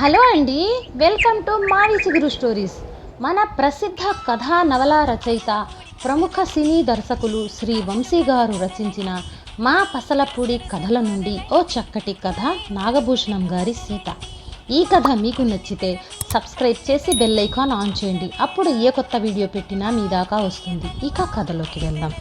Hello అండి welcome to మావి చిగురు స్టోరీస్. మన ప్రసిద్ధ కథా నవల రచయిత ప్రముఖ సినీ దర్శకులు శ్రీ వంశీ గారు రచించిన మా పసలపూడి కథల నుండి ఓ చక్కటి కథ నాగభూషణం గారి సీత. ఈ కథ మీకు నచ్చితే సబ్స్క్రైబ్ చేసి బెల్ ఐకాన్ ఆన్ చేయండి. అప్పుడు ఏ కొత్త వీడియో పెట్టినా మీ దాకా వస్తుంది. ఇక కథలోకి వెళ్దాం.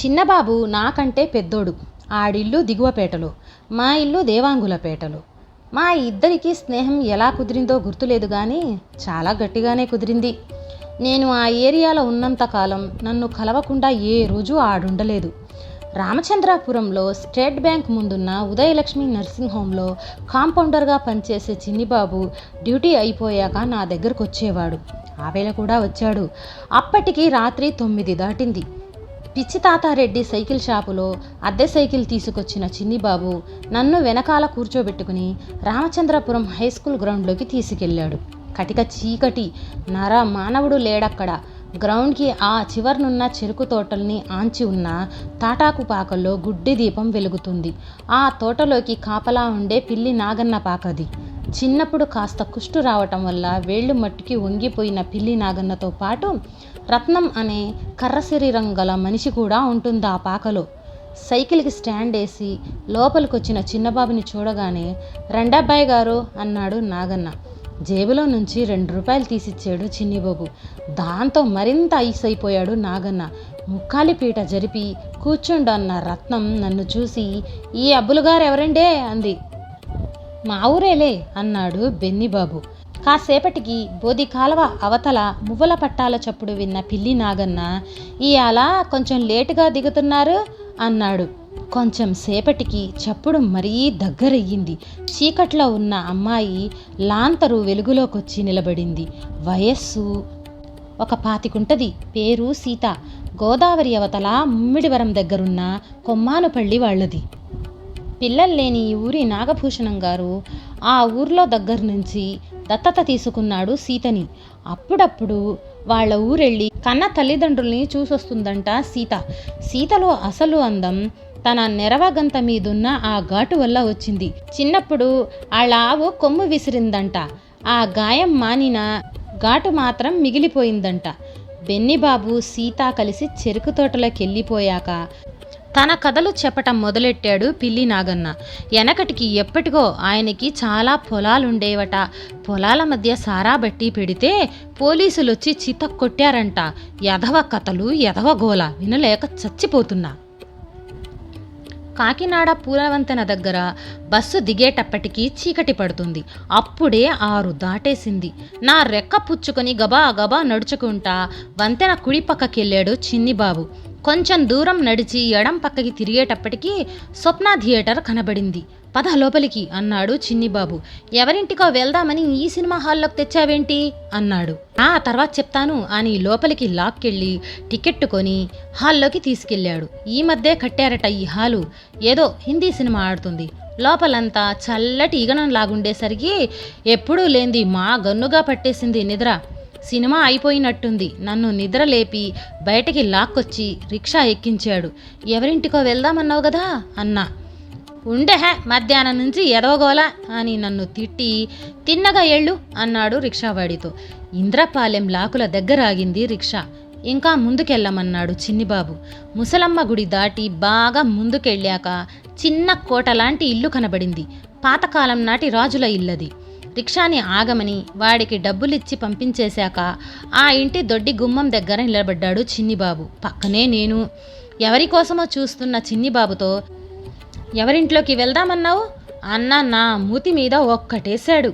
చిన్నబాబు నాకంటే పెద్దోడు. ఆడిల్లు దిగువపేటలో మా ఇల్లు దేవాంగులపేటలో మా ఇద్దరికి స్నేహం ఎలా కుదిరిందో గుర్తులేదు కానీ చాలా గట్టిగానే కుదిరింది. నేను ఆ ఏరియాలో ఉన్నంతకాలం నన్ను కలవకుండా ఏ రోజు ఆడుండలేదు. రామచంద్రాపురంలో స్టేట్ బ్యాంక్ ముందున్న ఉదయలక్ష్మి నర్సింగ్ హోంలో కాంపౌండర్గా పనిచేసే చిన్నిబాబు డ్యూటీ అయిపోయాక నా దగ్గరకు వచ్చేవాడు ఆవేళ కూడా వచ్చాడు. అప్పటికి రాత్రి తొమ్మిది దాటింది. పిచ్చి తాతారెడ్డి సైకిల్ షాపులో అద్దె సైకిల్ తీసుకొచ్చిన చిన్నిబాబు నన్ను వెనకాల కూర్చోబెట్టుకుని రామచంద్రపురం హై స్కూల్ గ్రౌండ్లోకి తీసుకెళ్ళాడు. కటిక చీకటి నర మానవుడు లేడక్కడ. గ్రౌండ్కి ఆ చివరనున్న చెరుకు తోటల్ని ఆంచి ఉన్న తాటాకు పాకల్లో గుడ్డి దీపం వెలుగుతుంది. ఆ తోటలోకి కాపలా ఉండే పిల్లి నాగన్న పాకది. చిన్నప్పుడు కాస్త కుష్టు రావటం వల్ల వేళ్ళు మట్టికి వంగిపోయిన పిల్లి నాగన్నతో పాటు రత్నం అనే కర్ర శరీరం గల మనిషి కూడా ఉంటుంది ఆ పాకలో. సైకిల్కి స్టాండ్ వేసి లోపలికి వచ్చిన చిన్నబాబుని చూడగానే రెండబ్బాయి గారు అన్నాడు నాగన్న. జేబులో నుంచి రెండు రూపాయలు తీసిచ్చాడు చిన్నిబాబు. దాంతో మరింత ఐస్ అయిపోయాడు నాగన్న. ముక్కాలి పీట జరిపి కూర్చుండన్న రత్నం నన్ను చూసి ఈ అబ్బులుగారు ఎవరండే? అంది. మా ఊరేలే అన్నాడు బెన్నిబాబు. కాసేపటికి బోధి కాలవ అవతల మువ్వల పట్టాల చప్పుడు విన్న పిల్లి నాగన్న ఇయాల కొంచెం లేటుగా దిగుతున్నారు? అన్నాడు. కొంచెం సేపటికి చప్పుడు మరీ దగ్గరయ్యింది. చీకట్లో ఉన్న అమ్మాయి లాంతరు వెలుగులోకొచ్చి నిలబడింది. వయస్సు ఒక పాతికుంటది. పేరు సీత. గోదావరి అవతల ముమ్మిడివరం దగ్గరున్న కొమ్మానుపల్లి వాళ్ళది. పిల్లలు లేని ఈ ఊరి నాగభూషణం గారు ఆ ఊర్లో దగ్గర నుంచి దత్తత తీసుకున్నాడు సీతని. అప్పుడప్పుడు వాళ్ళ ఊరెళ్ళి కన్న తల్లిదండ్రుల్ని చూసొస్తుందంట సీత. సీతలో అసలు అందం తన నెరవగంత మీదున్న ఆ ఘాటు వల్ల వచ్చింది. చిన్నప్పుడు వాళ్ళ ఆవు కొమ్ము విసిరిందంట. ఆ గాయం మానిన ఘాటు మాత్రం మిగిలిపోయిందంట. బెన్నిబాబు సీత కలిసి చెరుకు తోటలోకి వెళ్ళిపోయాక తన కథలు చెప్పటం మొదలెట్టాడు పిల్లి నాగన్న. వెనకటికి ఎప్పటికో ఆయనకి చాలా పొలాలుండేవట. పొలాల మధ్య సారా బట్టి పెడితే పోలీసులు వచ్చి చిత కొట్టారంట. ఎదవ కథలు ఎదవ గోల వినలేక చచ్చిపోతున్నా. కాకినాడ పూలవంతెన దగ్గర బస్సు దిగేటప్పటికీ చీకటి పడుతుంది. అప్పుడే ఆరు దాటేసింది. నా రెక్క పుచ్చుకొని గబా గబా నడుచుకుంటా వంతెన కుడి పక్కకెళ్ళాడు చిన్నిబాబు. కొంచెం దూరం నడిచి ఎడం పక్కకి తిరిగేటప్పటికి స్వప్న థియేటర్ కనబడింది. పద లోపలికి అన్నాడు చిన్నిబాబు. ఎవరింటికో వెళ్దామని ఈ సినిమా హాల్లోకి తెచ్చావేంటి? అన్నాడు. ఆ తర్వాత చెప్తాను అని లోపలికి లాక్కెళ్ళి టికెట్ కొని హాల్లోకి తీసుకెళ్ళాడు. ఈ మధ్య కట్టారట ఈ హాలు. ఏదో హిందీ సినిమా ఆడుతుంది. లోపలంతా చల్లటి ఈగనం లాగుండేసరికి ఎప్పుడూ లేంది మా గన్నుగా పట్టేసింది నిద్ర. సినిమా అయిపోయినట్టుంది. నన్ను నిద్ర లేపి బయటికి లాక్కొచ్చి రిక్షా ఎక్కించాడు. ఎవరింటికో వెళ్దామన్నావు కదా అన్నా. ఉండెహే మధ్యాహ్నం నుంచి ఎదవగోలా అని నన్ను తిట్టి తిన్నగా ఎళ్ళు అన్నాడు రిక్షావాడితో. ఇంద్రపాలెం లాకుల దగ్గర ఆగింది రిక్షా. ఇంకా ముందుకెళ్ళమన్నాడు చిన్నిబాబు. ముసలమ్మ గుడి దాటి బాగా ముందుకెళ్ళాక చిన్న కోట లాంటి ఇల్లు కనబడింది. పాతకాలం నాటి రాజుల ఇల్లది. రిక్షాని ఆగమని వాడికి డబ్బులిచ్చి పంపించేశాక ఆ ఇంటి దొడ్డి గుమ్మం దగ్గర నిలబడ్డాడు చిన్నిబాబు. పక్కనే నేను. ఎవరి కోసమో చూస్తున్న చిన్నిబాబుతో ఎవరింట్లోకి వెళ్దామన్నావు? అన్న నా మూతి మీద ఒక్కటేశాడు.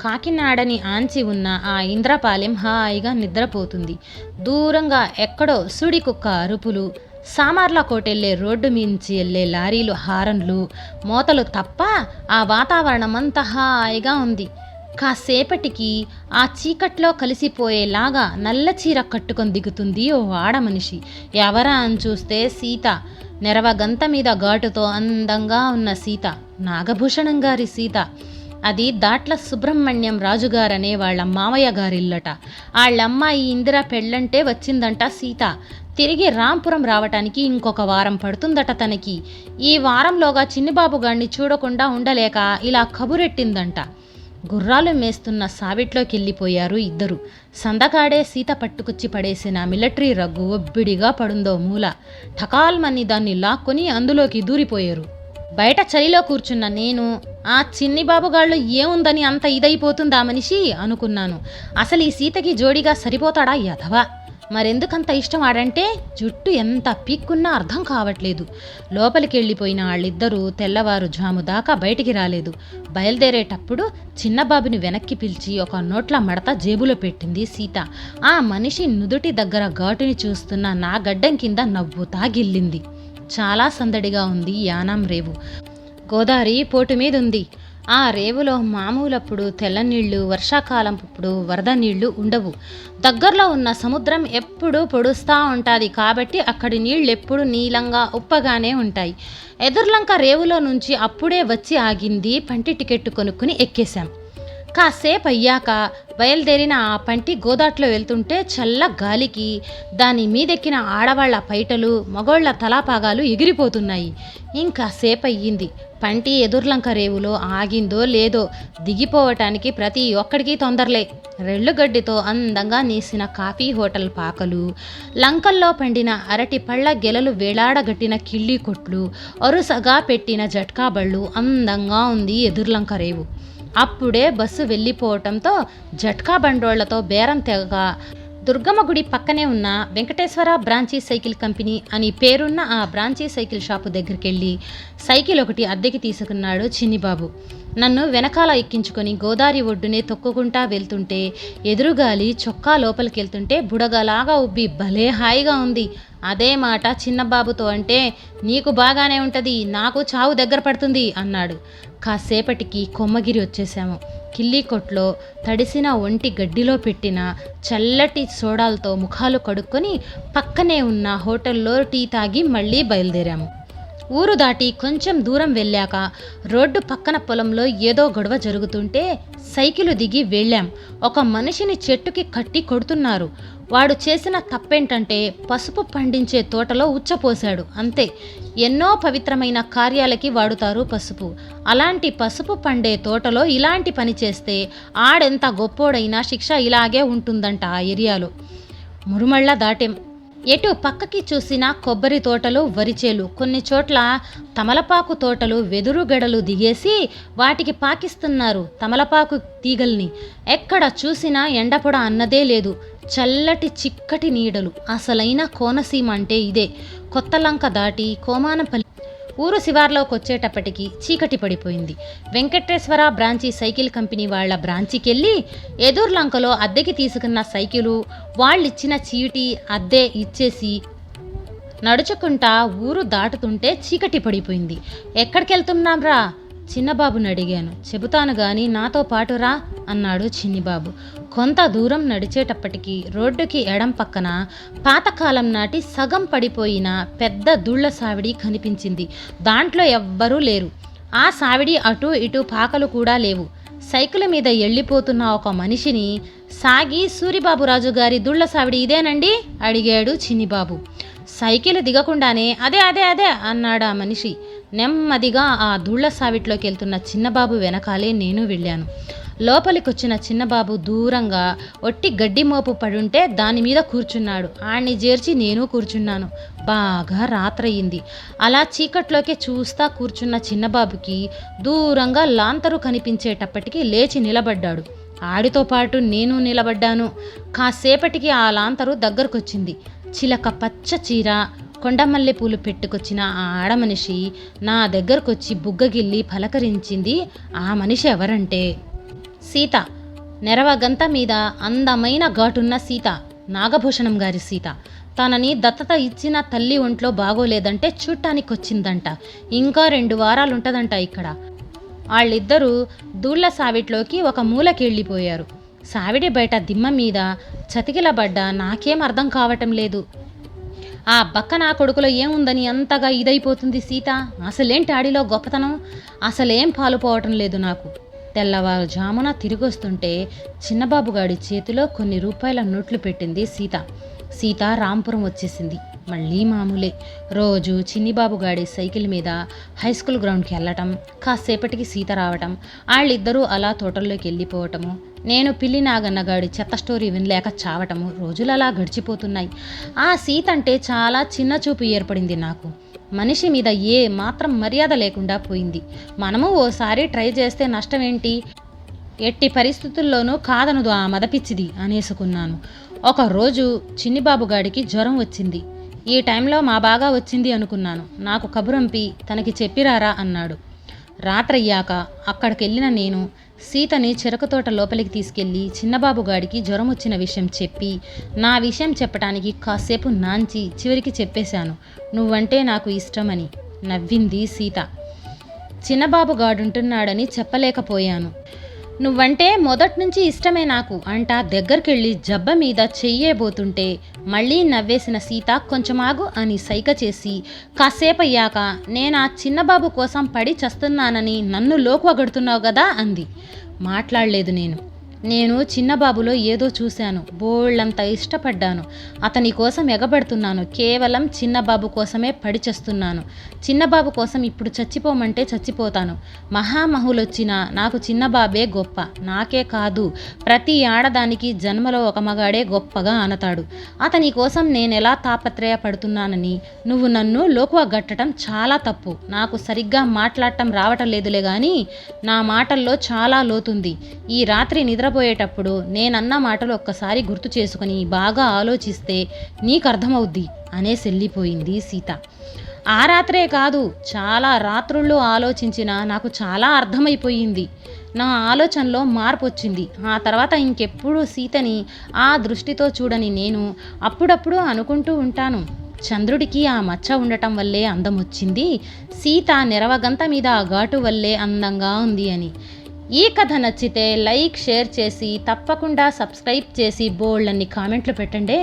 కాకినాడని ఆంచి ఉన్న ఆ ఇంద్రపాలెం హాయిగా నిద్రపోతుంది. దూరంగా ఎక్కడో సుడి కుక్క అరుపులు సామార్ల కోటెళ్ళే రోడ్డు మించి వెళ్ళే లారీలు హారన్లు మోతలు తప్ప ఆ వాతావరణం అంతా హాయిగా ఉంది. కాసేపటికి ఆ చీకట్లో కలిసిపోయేలాగా నల్ల చీర కట్టుకొని దిగుతుంది ఓ ఆడ మనిషి ఎవరా అని చూస్తే సీత. నెరవగంత మీద ఘాటుతో అందంగా ఉన్న సీత. నాగభూషణం గారి సీత. అది దాట్ల సుబ్రహ్మణ్యం రాజుగారనే వాళ్ళ మావయ్య గారిల్లట. వాళ్ళమ్మాయి ఇందిర పెళ్ళంటే వచ్చిందంట సీత. తిరిగి రాంపురం రావటానికి ఇంకొక వారం పడుతుందట తనకి. ఈ వారంలోగా చిన్నిబాబు గారిని చూడకుండా ఉండలేక ఇలా కబురెట్టిందంట. గుర్రాలు మేస్తున్న సావిట్లోకి వెళ్ళిపోయారు ఇద్దరు. సందకాడే సీత పట్టుకొచ్చి పడేసిన మిలిటరీ రగ్గు ఒబ్బిడిగా పడుందో మూల. ఠకాల్మని దాన్ని లాక్కొని అందులోకి దూరిపోయారు. బయట చలిలో కూర్చున్న నేను ఆ చిన్ని బాబుగాళ్ళు ఏముందని అంత ఇదైపోతుందా మనిషి? అనుకున్నాను. అసలు ఈ సీతకి జోడిగా సరిపోతాడా యథవా మరెందుకంత ఇష్టం ఆడంటే జుట్టు ఎంత పీక్కున్నా అర్థం కావట్లేదు. లోపలికి వెళ్ళిపోయిన వాళ్ళిద్దరూ తెల్లవారు జాము దాకా బయటికి రాలేదు. బయలుదేరేటప్పుడు చిన్నబాబుని వెనక్కి పిలిచి ఒక నోట్ల మడత జేబులో పెట్టింది సీత. ఆ మనిషి నుదుటి దగ్గర ఘాటుని చూస్తున్న నా గడ్డం కింద నవ్వు తాగిల్లింది చాలా సందడిగా ఉంది యానాం రేవు. గోదావరి పోటు మీద ఉంది ఆ రేవులో మామూలప్పుడు తెల్లనీళ్ళు వర్షాకాలం వర్షాకాలప్పుడు వరద నీళ్ళు ఉండవు. దగ్గరలో ఉన్న సముద్రం ఎప్పుడూ పొడుస్తూ ఉంటుంది కాబట్టి అక్కడి నీళ్ళు ఎప్పుడు నీలంగా ఉప్పగానే ఉంటాయి. ఎదుర్లంక రేవులో నుంచి అప్పుడే వచ్చి ఆగింది పంటి టికెట్ కొనుక్కుని ఎక్కేశాం. కాసేపు అయ్యాక బయలుదేరిన ఆ పంటి గోదాట్లో వెళ్తుంటే చల్ల గాలికి దాని మీదెక్కిన ఆడవాళ్ళ పైటలు మగోళ్ళ తలాపాగాలు ఎగిరిపోతున్నాయి. ఇంకాసేపు అయ్యింది. పంటి ఎదుర్లంక రేవులో ఆగిందో లేదో దిగిపోవటానికి ప్రతి ఒక్కడికి తొందరలే. రెళ్ళుగడ్డితో అందంగా నేసిన కాఫీ హోటల్ పాకలు లంకల్లో పండిన అరటి పళ్ళ గెలలు వేలాడగట్టిన కిళ్ళి కొట్లు అరుసగా పెట్టిన జట్కా బళ్ళు అందంగా ఉంది ఎదుర్లంక రేవు. అప్పుడే బస్సు వెళ్ళిపోవటంతో జట్కా బండోళ్ళతో బేరం తెగగా దుర్గమ్మ గుడి పక్కనే ఉన్న వెంకటేశ్వర బ్రాంచీ సైకిల్ కంపెనీ అని పేరున్న ఆ బ్రాంచీ సైకిల్ షాపు దగ్గరికి వెళ్ళి సైకిల్ ఒకటి అద్దెకి తీసుకున్నాడు చిన్నిబాబు. నన్ను వెనకాల ఎక్కించుకొని గోదావరి ఒడ్డునే తొక్కుకుంటా వెళ్తుంటే ఎదురుగాలి చొక్కా లోపలికి వెళ్తుంటే బుడగలాగా ఉబ్బి భలే హాయిగా ఉంది. అదే మాట చిన్నబాబుతో అంటే నీకు బాగానే ఉంటుంది నాకు చావు దగ్గర పడుతుంది అన్నాడు. కాసేపటికి కొమ్మగిరి వచ్చేసాము కిల్లి కొట్లో తడిసిన ఒంటి గడ్డిలో పెట్టిన చల్లటి సోడాలతో ముఖాలు కడుక్కొని పక్కనే ఉన్న హోటల్లో టీ తాగి మళ్ళీ బయలుదేరాము ఊరు దాటి కొంచెం దూరం వెళ్ళాక రోడ్డు పక్కన పొలంలో ఏదో గొడవ జరుగుతుంటే సైకిలు దిగి వెళ్ళాం. ఒక మనిషిని చెట్టుకి కట్టి కొడుతున్నారు. వాడు చేసిన తప్పేంటంటే పసుపు పండించే తోటలో ఉచ్చపోశాడు. అంతే. ఎన్నో పవిత్రమైన కార్యాలకి వాడుతారు పసుపు. అలాంటి పసుపు పండే తోటలో ఇలాంటి పని చేస్తే ఆడెంత గొప్పోడైనా శిక్ష ఇలాగే ఉంటుందంట ఆ ఏరియాలో. మురుమళ్ళ దాటెం. ఎటు పక్కకి చూసినా కొబ్బరి తోటలు వరిచేలు కొన్ని చోట్ల తమలపాకు తోటలు వెదురు గడలు దిగేసి వాటికి పాకిస్తున్నారు తమలపాకు తీగల్ని. ఎక్కడ చూసినా ఎండపొడ అన్నదే లేదు. చల్లటి చిక్కటి నీడలు. అసలైన కోనసీమ అంటే ఇదే. కొత్తలంక దాటి కోమానపల్లి ఊరు శివార్లోకి వచ్చేటప్పటికి చీకటి పడిపోయింది. వెంకటేశ్వర బ్రాంచీ సైకిల్ కంపెనీ వాళ్ళ బ్రాంచికెళ్ళి ఎదుర్లంకలో అద్దెకి తీసుకున్న సైకిలు వాళ్ళిచ్చిన చీటి అద్దె ఇచ్చేసి నడుచుకుంటా ఊరు దాటుతుంటే చీకటి పడిపోయింది. ఎక్కడికి వెళ్తున్నాంరా చిన్నబాబుని అడిగాను. చెబుతాను గాని నాతో పాటు రా అన్నాడు చిన్నిబాబు. కొంత దూరం నడిచేటప్పటికి రోడ్డుకి ఎడం పక్కన పాతకాలం నాటి సగం పడిపోయిన పెద్ద దుళ్ళ సావిడి కనిపించింది. దాంట్లో ఎవ్వరూ లేరు. ఆ సావిడి అటు ఇటు పాకలు కూడా లేవు. సైకిల్ మీద వెళ్ళిపోతున్న ఒక మనిషిని సాగి సూరిబాబురాజు గారి దుళ్ళ సావిడి ఇదేనండి? అడిగాడు చిన్నిబాబు. సైకిల్ దిగకుండానే అదే అదే అదే అన్నాడు ఆ మనిషి. నెమ్మదిగా ఆ ధూళ్ళ సావిట్లోకి వెళ్తున్న చిన్నబాబు వెనకాలే నేను వెళ్ళాను. లోపలికొచ్చిన చిన్నబాబు దూరంగా ఒట్టి గడ్డి మోపు పడుంటే దాని మీద కూర్చున్నాడు. ఆడిని చేర్చి నేను కూర్చున్నాను. బాగా రాత్రయింది. అలా చీకట్లోకే చూస్తా కూర్చున్న చిన్నబాబుకి దూరంగా లాంతరు కనిపించేటప్పటికి లేచి నిలబడ్డాడు. ఆడితో పాటు నేను నిలబడ్డాను. కాసేపటికి ఆ లాంతరు దగ్గరకొచ్చింది. చిలక పచ్చ చీర కొండమల్లె పూలు పెట్టుకొచ్చిన ఆ ఆడమనిషి నా దగ్గరకొచ్చి బుగ్గగిల్లి పలకరించింది ఆ మనిషి ఎవరంటే సీత. నెరవగంత మీద అందమైన ఘాటున్న సీత నాగభూషణం గారి సీత. తనని దత్తత ఇచ్చిన తల్లి ఒంట్లో బాగోలేదంటే చూడటానికి వచ్చిందంట ఇంకా రెండు వారాలుంటదంట ఇక్కడ. వాళ్ళిద్దరూ దూళ్ళ సావిట్లోకి ఒక మూలకెళ్ళిపోయారు. సావిడి బయట దిమ్మ మీద చతికిలబడ్డ నాకేం అర్థం కావటం లేదు. ఆ బక్క నా కొడుకులో ఏముందని అంతగా ఇదైపోతుంది సీత? అసలేంటి ఆడిలో గొప్పతనం? అసలేం పాలుపోవటం లేదు నాకు. తెల్లవారుజామున తిరిగొస్తుంటే చిన్నబాబుగాడి చేతిలో కొన్ని రూపాయల నోట్లు పెట్టింది సీత. సీత రాంపురం వచ్చేసింది. మళ్ళీ మామూలే. రోజు చిన్నిబాబుగాడి సైకిల్ మీద హై స్కూల్ గ్రౌండ్కి వెళ్ళటం కాసేపటికి సీత రావటం వాళ్ళిద్దరూ అలా తోటల్లోకి వెళ్ళిపోవటము నేను పిల్లి నాగన్నగాడి చెత్త స్టోరీ వినలేక చావటము రోజులు అలా గడిచిపోతున్నాయి. ఆ సీత అంటే చాలా చిన్న చూపు ఏర్పడింది నాకు. మనిషి మీద ఏ మాత్రం మర్యాద లేకుండా పోయింది. మనము ఓసారి ట్రై చేస్తే నష్టం ఏంటి ఎట్టి పరిస్థితుల్లోనూ కాదనదు ఆ మదపిచ్చిది అనేసుకున్నాను. ఒకరోజు చిన్నిబాబు గాడికి జ్వరం వచ్చింది. ఈ టైంలో మా బాగా వచ్చింది అనుకున్నాను. నాకు కబురంపి తనకి చెప్పిరారా అన్నాడు. రాత్రయ్యాక అక్కడికి వెళ్ళిన నేను సీతని చెరకు తోట లోపలికి తీసుకెళ్ళి చిన్నబాబు గాడికి జ్వరం వచ్చిన విషయం చెప్పి నా విషయం చెప్పడానికి కాసేపు నాంచి చివరికి చెప్పేశాను. నువ్వంటే నాకు ఇష్టమని నవ్వింది సీత. చిన్నబాబు గాడుంటున్నాడని చెప్పలేకపోయాను. నువ్వంటే మొదటి నుంచి ఇష్టమే నాకు అంటా దగ్గరికెళ్ళి జబ్బ మీద చెయ్యేబోతుంటే మళ్ళీ నవ్వేసిన సీత కొంచెం ఆగు అని సైక చేసి కాసేపయ్యాక నేను ఆ చిన్నబాబు కోసం పడి చస్తున్నానని నన్ను లోకువగడుతున్నావు కదా అంది. మాట్లాడలేదు నేను. నేను చిన్నబాబులో ఏదో చూశాను. బోళ్ళంత ఇష్టపడ్డాను. అతని కోసం ఎగబడుతున్నాను. కేవలం చిన్నబాబు కోసమే పడిచేస్తున్నాను చిన్నబాబు కోసం ఇప్పుడు చచ్చిపోమంటే చచ్చిపోతాను. మహామహులొచ్చినా నాకు చిన్నబాబే గొప్ప. నాకే కాదు ప్రతి ఆడదానికి జన్మలో ఒక మగాడే గొప్పగా అనతాడు. అతని కోసం నేను ఎలా తాపత్రయపడుతున్నానని నువ్వు నన్ను లోకువ గట్టడం చాలా తప్పు. నాకు సరిగ్గా మాట్లాడటం రావటం లేదులే కానీ నా మాటల్లో చాలా లోతుంది. ఈ రాత్రి నిద్ర నిద్రపోయేటప్పుడు నేనన్న మాటలు ఒక్కసారి గుర్తు చేసుకుని బాగా ఆలోచిస్తే నీకు అర్థమవుద్ది అనేసి వెళ్ళిపోయింది సీత. ఆ రాత్రే కాదు చాలా రాత్రుల్లో ఆలోచించిన నాకు చాలా అర్థమైపోయింది. నా ఆలోచనలో మార్పు వచ్చింది ఆ తర్వాత ఇంకెప్పుడు సీతని ఆ దృష్టితో చూడని నేను అప్పుడప్పుడు అనుకుంటూ ఉంటాను. చంద్రుడికి ఆ మచ్చ ఉండటం వల్లే అందం వచ్చింది సీత నిరవగంత మీద ఆ ఘాటు వల్లే అందంగా ఉంది అని. ఈ కథ నచ్చితే లైక్ షేర్ చేసి తప్పకుండా సబ్స్క్రైబ్ చేసి బోల్డ్ అన్ని కామెంట్లు పెట్టండి.